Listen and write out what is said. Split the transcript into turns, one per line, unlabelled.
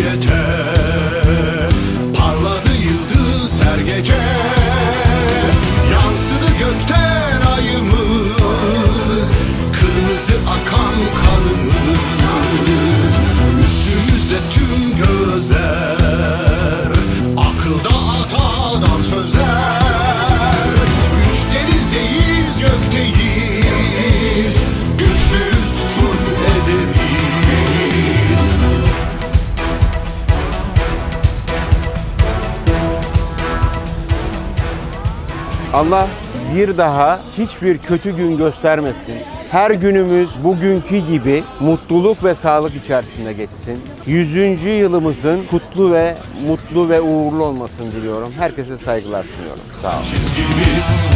Eternal. Allah bir daha hiçbir kötü gün göstermesin. Her günümüz bugünkü gibi mutluluk ve sağlık içerisinde geçsin. 100. yılımızın kutlu ve mutlu ve uğurlu olmasını diliyorum. Herkese saygılar sunuyorum. Sağ olun.
Çizgimiz